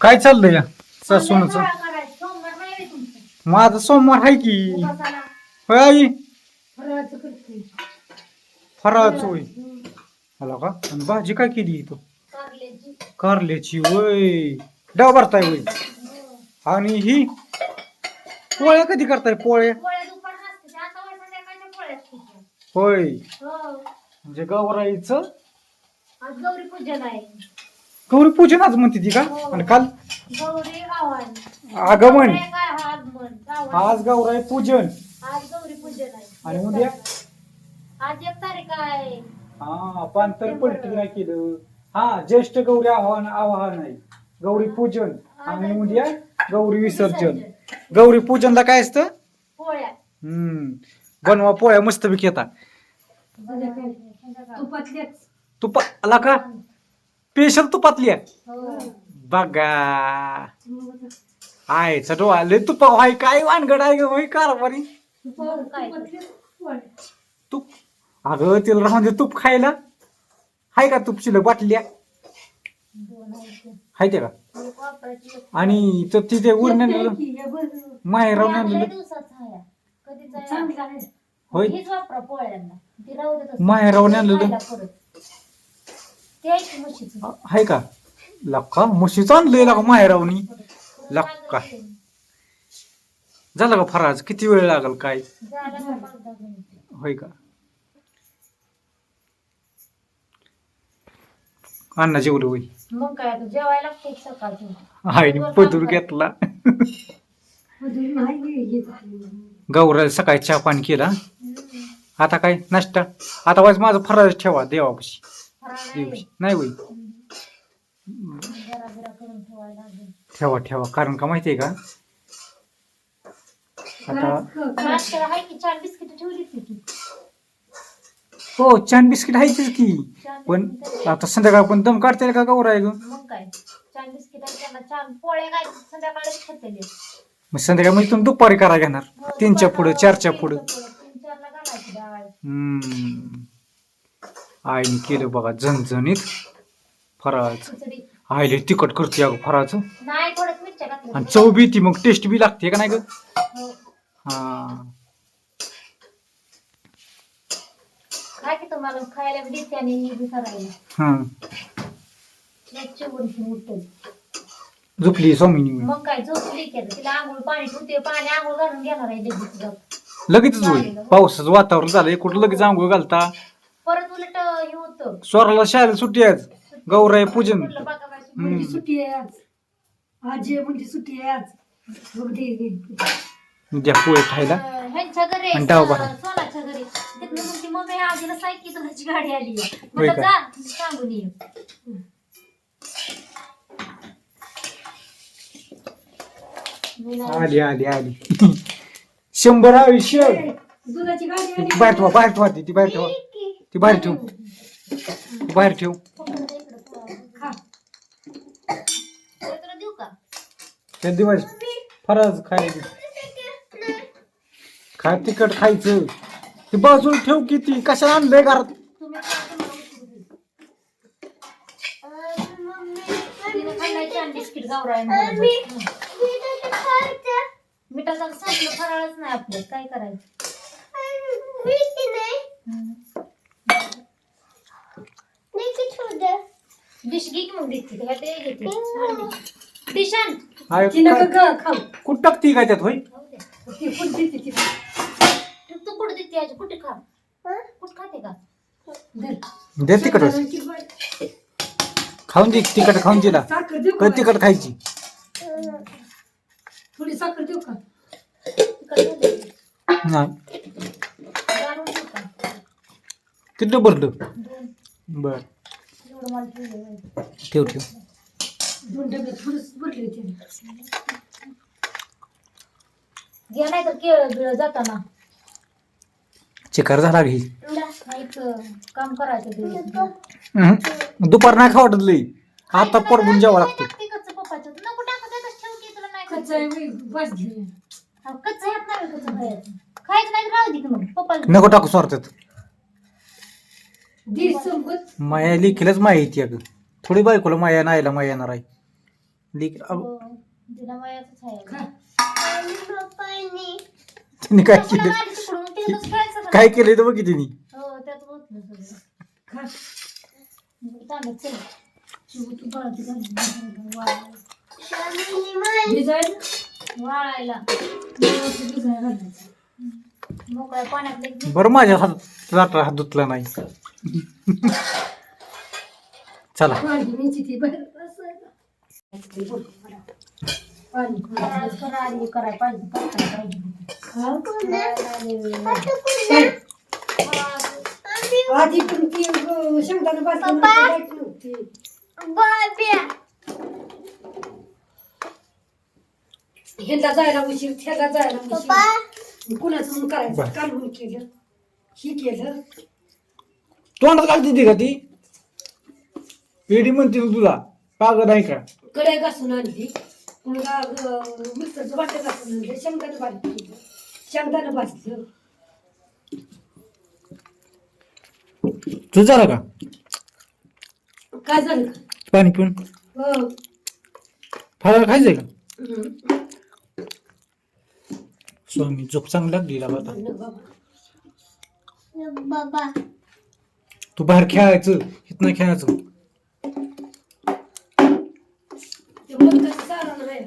काय चाललंय या सासूनच माझं सोमवार आहे की. होय आई? फराळाचं होय. आला का? आणि भाजी काय केली इथं? कारल्याची. वय डाव भरताय वय आणि ही? पोळ्या कधी करताय पोळ्या? होय. म्हणजे गौराईचं? गौरी पूजन आहे. गौरी पूजन आज म्हणते ती का? आणि काल? गौरी आव्हान. आगमन. काय हा आगमन? आव्हान. आज गौराई पूजन. आज गौरी पूजन आहे. आणि उद्या? आज एक तारीख आहे. हा पांतर पलटी नाही केलं. हा ज्येष्ठ गौरी आव्हान आवाहन आहे. गौरी पूजन. आणि उद्या गौरी विसर्जन. गौरी पूजनला काय असतं? पोळ्या. हम्म. बनवा पोळ्या मस्त पैकी येतात. तुपातलेच. तुपा आला का? स्पेशल तुपातली आहे. हो. बघा. आयचा डोळा लय तुपा हाय काय वानगड आहे ग होय कारभारी. काय? तूप. अगं तिला राहून दे तूप खायला. हाय का तूप शिल्लक दोन आहेत. हाय ते का? आणि तर तिथे उरण्यानं माहेर राहून आहे. आहे? होय. हीच वापरा पोळ्यांना. ती राहू देत असते. माहेरावरून आणलेलं? आहे की? का लक्का म्हशीचं आणलंय लागा माहेरावनी लक्का. झालं का फराज? किती वेळ लागल काय? का. होय का? अण्णा जेवलं होय. मग काय जेवायला सकाळचं. पदूर घेतला. गौराला सकाळी चहा पाणी केला. आता काय? नाश्ता. आता वाज माझं फराळ ठेवा देवापाशी. नाही. होई ठेवा ठेवा. कारण का माहितीये का? आहे हो छान बिस्किट आहेच की. चार पण आता संध्याकाळ पण दम काढता का गौरा आहे ग? मग संध्याकाळी खातेले मग संध्याकाळ म्हणजे तुम्ही दुपारी करा घेणार. तीनच्या पुढं चारच्या पुढं. हम्म. आईने केलं बघा झणझणीत फराळाचं. आईले तिखट करते अगं फराळाचं. आणि चव बी ती मग टेस्ट बी लागते का नाही ग? हो. हा. झोपली स्वामीनी मी. मग काय झोपली की आता. तिला आंघोळ पाणी ठेवते पाणी आंघोळ घालून घेणार आहे लगेच. लगेचच होईल. पावसाचं वातावरण झालंय कुठं लगेच आंघोळ घालता? परत उलट होतं स्वराला शाळेला सुट्टी आहे आज. गौराई पूजन. म्हटलं हम्म. सुट्टी आहे आज. म्हणजे सुट्टी आहे आज. मग दे दे. द्या पोळे खायला. अं, ह्यांच्या घरी आणि डाव भरा. अं, सोनाच्या घरी. तिथनं म्हणते मम्मी आजीला सायकलची गाडी आली आहे. होय म्हटलं का? जा सांगून ये. मी नाही- आली आली आली. शंभर आयुष्य. दुधाची गाडी ती बाहेर ठेवा बाहेर ठेवा ती ती बाहेर ठेवा. ती बाहेर ठेव. बाहेर ठेव. पकडून त्या दिवस फराज खायला. काय तिखट खायचं. ती बाजूला ठेव किती कशाला आणलंय घरात? मिठाचा फराळच नाही आपलं. काय करायचं हम्म. डिश घे की मग डिश तिथे ते घेते डिश आण हाय, ती नका काय- ग खाऊ. कुठं टाकती काय त्यात होय? खाऊ दे. ती पण देते ती तू तू कुठं देते आज कुठे खा? कुठं खाते का? धर. दे तिखट साखरेची बाई. खाऊन दे तिखट खाऊन दिला. साखर देऊ कधी का? तिखट खायची? थोडी साखर देऊ का? तिखट खाऊ दे. नाही गाळून देऊ का? किती भरलं? दोन. बर एवढं मला ठेवलं आहे. ठेव ठेव. दोन डबे थोडस भरले ते घ्या नाही तर केळ बिळ जाताना. चिकार झाला घे काम करायचं. दुपार नाही खावटत लई. आता परबून जेवा लागतो. नको टाकू हा, स्वार्थात. माया लिखीलच माहिती अगं. थोडी बायकोला माया नाहीला माया येणार आहे. हो. तिने काय केलं? काय केलंय तर बघ की तिने? हो बरं माझ्या हात रात्र हात धुतला नाही. चला. आधी करायला पाहिजे करायला पाहिजे खा. करायला आधी- काय? हा, आधी पण ती अं, शेंगदाणा भाजली नव्हती, लाइट नव्हती. ह्याला जायला उशीर त्याला जायला उशीर. कुणाचं म्हणून करायचं. कालवून केलं. ही केलं. तोंडात घालते ती का ती? पेढी म्हणते ना तुला. कागद आहे का? कढई घासून आणली. पुन्हा मिक्सरचं वाटं घासून आणलं. शेंगदाणा बारीक केलं शेंगदाणा भाजलं. तुझं झालं का? काय झालं का? पाणी पिऊन. हो. फळाला खायचंय का? हम्म. स्वामी झोप चांगली लागली आता म्हणलं बाबा. तू बाहेर खेळायचं इथनं खेळायचं. ते मोदकाचं सारण आहे.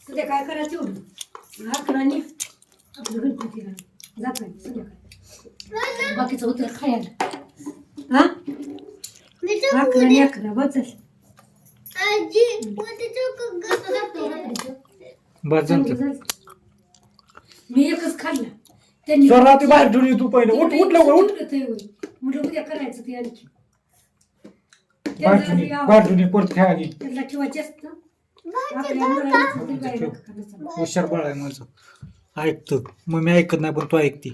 सध्या काय करायचं एवढं हाकराने आपलं गणपतीला. जात नाही संध्याकाळी. बाकीचं उतर खायला. हा? हाकराने अकरा बचल बस जमतं मी एकच खाल्ला. त्यांनी बाहेर ठेवून ये तू पहिले. उठ उठ लवकर उठ. म्हटलं उद्या करायचं ते आणखी. परत खेळा घे ठेवायचे असतं. हुशार बाळ आहे माझं. ऐकतं. मग मी ऐकत नाही पण तू ऐकते.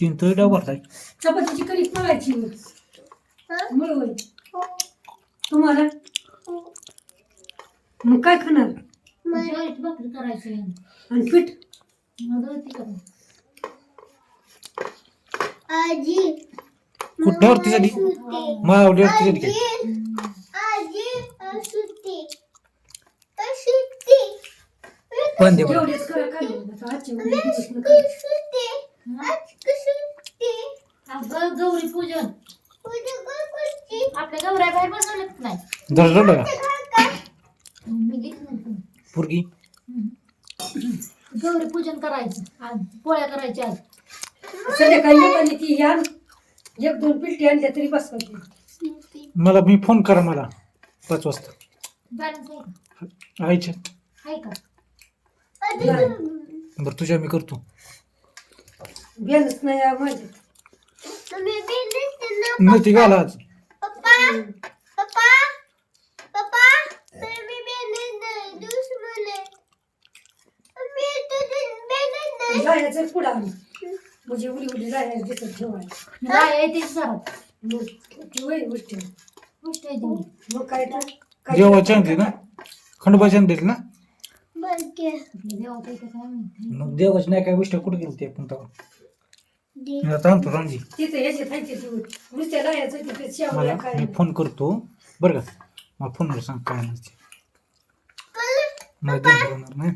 तीन तर डाव भरताय चपातीची कणिक मळायची मळवय तुम्हाला? मग काय खाणार? ज्वारीची भाकरी करायची. आणि पीठ? काय? पण दे गौरी पूजन. आपल्या गौऱ्या बाहेर बसवलं नाही. पुरगी. गौरी पूजन करायचं. आज पोळ्या करायच्या आज. संध्याकाळी येताना ती ह्या एक दोन पिलटी आणल्या तरी बस मला मी फोन करा मला. पाच वाजता. बॅलन्स आहे का आईच्या. आहे का? बरं तुझ्या मी करतो. बॅलन्स नाही आहे घाला आज. जायचं पुढं आली म्हणजे उली उली जायचं दिसत ठेवायला. मग ती वय गोष्ट गोष्ट आहे ती. मग काय तर? काय देवाची आणली ना? खंडोबाची आणली ना? आपल्या देवाचं काय. मग देवाची नाही काय गोष्ट कुठे गेली ते आपण तेव्हा. मी आता आणतो रामजी. तिथे याचे थांबते तू नुसत्या जायचं तिथे मला काय? मी फोन करतो. बरं का? मला फोनवर सांग काय नसते मला नाही.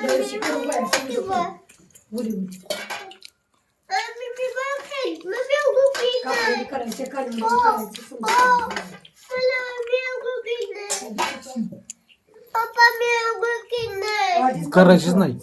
करायचे समजून. आधीच करायचीच नाही